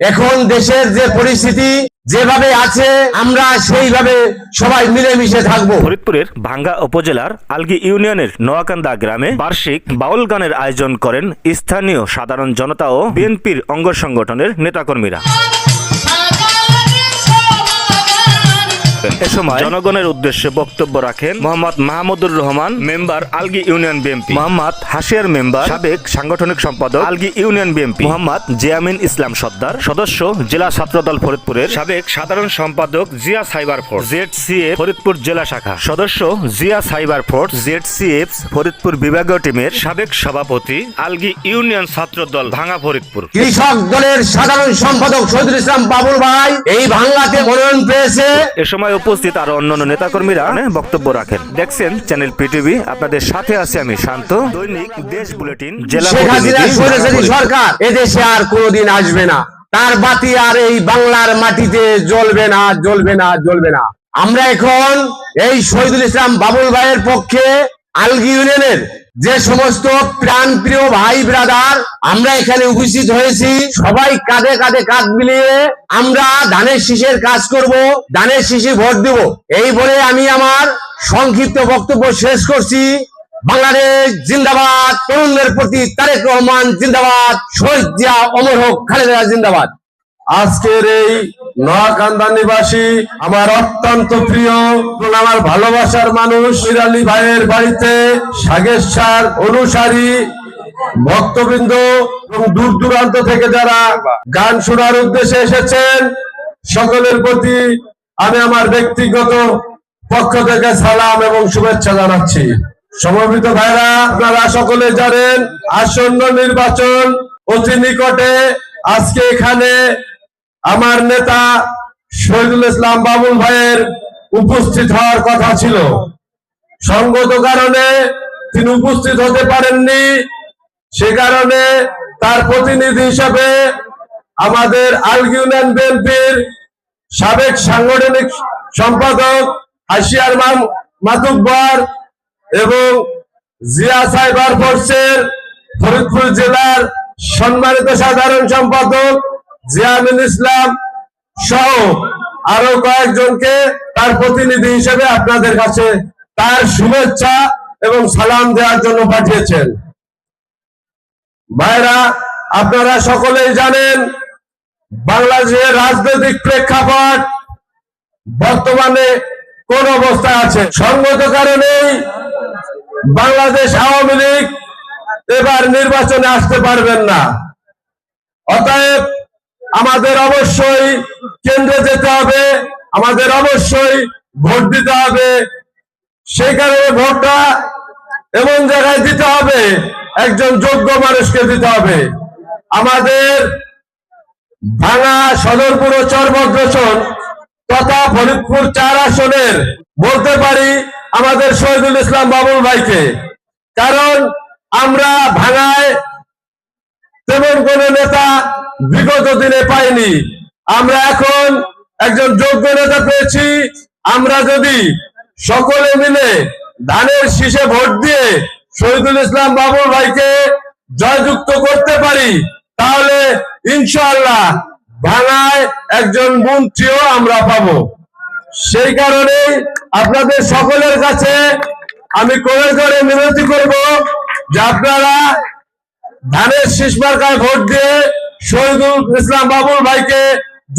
এখন দেশের যে পরিস্থিতি যেভাবে আছে, আমরা সেইভাবে সবাই মিলেমিশে থাকব। ফরিদপুরের ভাঙ্গা উপজেলার আলগি ইউনিয়নের নোয়াকান্দা গ্রামে বার্ষিক বাউল গানের আয়োজন করেন স্থানীয় সাধারণ জনতা ও বিএনপির অঙ্গ সংগঠনের নেতাকর্মীরা। এ সময় জনগণের উদ্দেশ্যে বক্তব্য রাখেন Mohammad Mahmudur Rahman member Algi union BNP. Mohammad Hasiyar member সাবেক সাংগঠনিক সম্পাদক আলগি ইউনিয়ন বিএনপি। মোহাম্মদ জিয়ামিন ইসলাম সর্দার। সদস্য জেলা ছাত্রদল ফরিদপুরের সাবেক সাধারণ সম্পাদক Zia cyber force. Z Faridpur জেলা শাখা। সদস্য Zia cyber force Z Faridpur বিভাগীয় টিমের সাবেক সভাপতি আলগি ইউনিয়ন ছাত্রদল ভাঙা ফরিদপুর। কৃষক দলের সাধারণ সম্পাদক শহীদুল ইসলাম বাবুল ভাই এই ভাঙ্গাতে মনোনয়ন পেয়েছে। এ সময় উপস্থিত আরও অন্যান্য নেতাকর্মীরা বক্তব্য রাখেন। দেখছেন চ্যানেল পিটিভি আপনাদের সাথে আছি আমি শান্ত। দৈনিক দেশ বুলেটিন জেলা সরকার এদেশে আর কোনোদিন আসবে না। তার বাতি আর এই বাংলার মাটিতে জ্বলবে না জ্বলবে না জ্বলবে না। আমরা এখন এই শহীদুল ইসলাম বাবুল ভাইয়ের পক্ষে আলগি ইউনিয়নের যে সমস্ত প্রাণ প্রিয় ভাই ব্রাদার, আমরা এখানে উপস্থিত হয়েছি। সবাই কাঁধে কাঁধে কাঁধ মিলিয়ে আমরা ধানের শীষের কাজ করব ধানের শীষে ভোট দেব। এই বলে আমি আমার সংক্ষিপ্ত বক্তব্য শেষ করছি। বাংলাদেশ জিন্দাবাদ, তরুণদের প্রতি তারেক রহমান জিন্দাবাদ, শহীদ জিয়া অমর হোক, খালেদা জিন্দাবাদ। আজকের এই নোয়াকান্দা নিবাসী আমার অত্যন্ত প্রিয় আমার ভালোবাসার মানুষ শিরালি ভাইয়ের বাড়িতে সাগেশ্বর অনুসারী, ভক্তবৃন্দ এবং দূর দূরান্ত থেকে যারা গান শোনার উদ্দেশ্যে এসেছেন, সকলের প্রতি আমি আমার ব্যক্তিগত পক্ষ থেকে সালাম এবং শুভেচ্ছা জানাচ্ছি। সমবেত ভাইরা, আপনারা সকলে জানেন, আসন্ন নির্বাচন অতি নিকটে আজকে এখানে আমার নেতা শহীদুল ইসলাম বাবুল ভাইয়ের উপস্থিত হওয়ার কথা ছিল। সঙ্গত কারণে তিনি উপস্থিত হতে পারেননি। সে কারণে তার প্রতিনিধি হিসাবে আমাদের আলগি ইউনিয়ন বিএনপির সাবেক সাংগঠনিক সম্পাদক হাসিয়ার মাম মাতুব্বর এবং জিয়া সাইবার ফোর্সের ফরিদপুর জেলার সম্মানিত সাধারণ সম্পাদক জিয়ামিন ইসলাম সহ আরও কয়েকজনকে তার প্রতিনিধি হিসেবে আপনাদের কাছে তার শুভেচ্ছা এবং সালাম দেওয়ার জন্য পাঠিয়েছেন। ভাইরা, আপনারা সকলেই জানেন, বাংলাদেশের রাজনৈতিক প্রেক্ষাপট বর্তমানে কোন অবস্থায় আছে? সঙ্গত কারণেই বাংলাদেশ আওয়ামী লীগ এবার নির্বাচনে আসতে পারবেন না। অতএব আমাদের অবশ্যই কেন্দ্রে যেতে হবে, আমাদের অবশ্যই ভোট দিতে হবে। সেই কারণে ভোটটা এমন জায়গায় দিতে হবে, একজন যোগ্য মানুষকে দিতে হবে। আমাদের ভাঙা সদরপুর ও চরভদ্রসন তথা ফরিদপুর চার আসনের, বলতে পারি আমাদের শহীদুল ইসলাম বাবুল ভাইকে। কারণ আমরা ভাঙায় তেমন কোন নেতা বিগত দিনে পাইনি। আমরা এখন একজন যোগ্য নেতা পেয়েছি। আমরা যদি সকলে মিলে ধানের শীষে ভোট দিয়ে শহীদুল ইসলাম বাবুল ভাইকে জয়যুক্ত করতে পারি, তাহলে ইনশাআল্লাহ ভাঙায় একজন মন্ত্রীও আমরা পাবো। সেই কারণে আপনাদের সকলের কাছে আমি করে করে মিনতি করব যে আপনারা ধানের শীষ মার্কায় ভোট দিয়ে শহীদুল ইসলাম বাবুল ভাইকে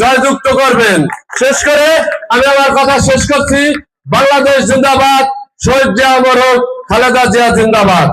জয়যুক্ত করবেন। শেষ করে আমি আমার কথা শেষ করছি। বাংলাদেশ জিন্দাবাদ, শহীদ জিয়া মরক খালেদা জিয়া জিন্দাবাদ।